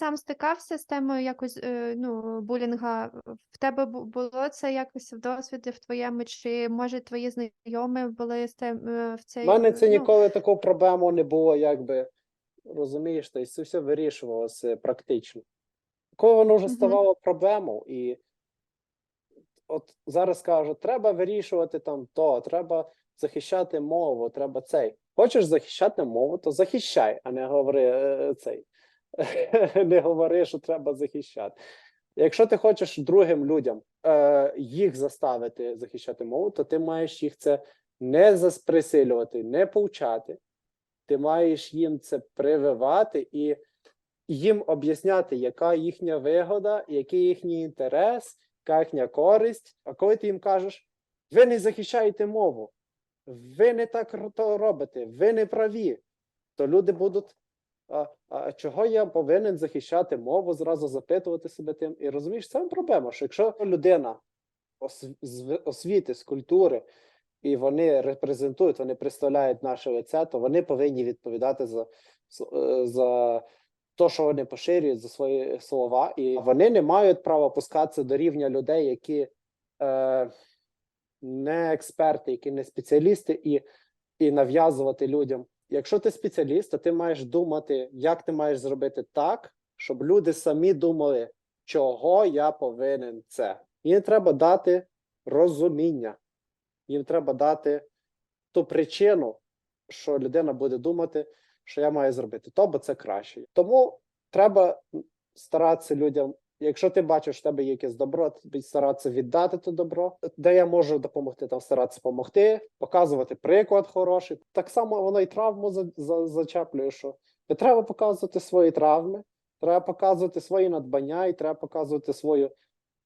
сам стикався з темою якось е, ну, булінга? В тебе було це якось в досвіді в твоєму, чи може твої знайомі були з тим е, в цей У мене це ну, ніколи таку проблему не було, якби розумієш, тобто це все вирішувалося практично. Коли воно вже ставало проблемою, і от зараз кажуть, треба вирішувати там то, треба захищати мову, треба цей. Хочеш захищати мову, то захищай, а не говори е, цей. Не говори, що треба захищати. Якщо ти хочеш другим людям е, їх заставити захищати мову, то ти маєш їх це не засприсилювати, не повчати. Ти маєш їм це прививати і їм об'ясняти, яка їхня вигода, який їхній інтерес, яка їхня користь. А коли ти їм кажеш, ви не захищаєте мову, ви не так робите, ви не праві, то люди будуть. А, а чого я повинен захищати мову, зразу запитувати себе тим. І розумієш, це проблема, що якщо людина з освіти, з культури, і вони репрезентують, вони представляють наше лице, то вони повинні відповідати за, е, за те, що вони поширюють, за свої слова, і вони не мають права опускатися до рівня людей, які е, не експерти, які не спеціалісти, і, і нав'язувати людям. Якщо ти спеціаліст, то ти маєш думати, як ти маєш зробити так, щоб люди самі думали, чого я повинен це. Їм треба дати розуміння, їм треба дати ту причину, що людина буде думати, що я маю зробити то, бо це краще. Тому треба старатися людям. Якщо ти бачиш, що в тебе є якесь добро, тобі старатися віддати то добро, де я можу допомогти, там старатися допомогти, показувати приклад хороший. Так само воно і травму за, за, зачеплює, що не треба показувати свої травми, треба показувати свої надбання, і треба показувати свою,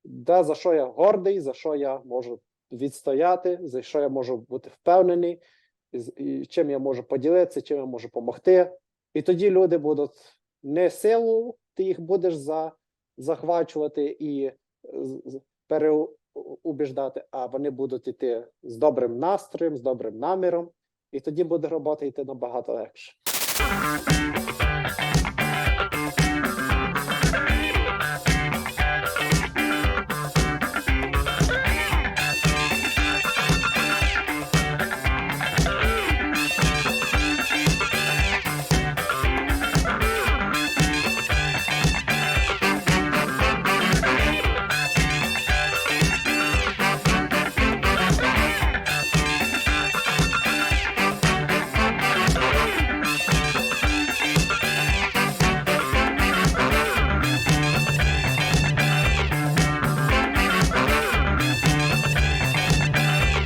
де за що я гордий, за що я можу відстояти, за що я можу бути впевнений, і, і чим я можу поділитися, чим я можу допомогти. І тоді люди будуть не силу, ти їх будеш за, захвачувати і з- переубіждати, а вони будуть йти з добрим настроєм, з добрим наміром, і тоді буде робота йти набагато легше.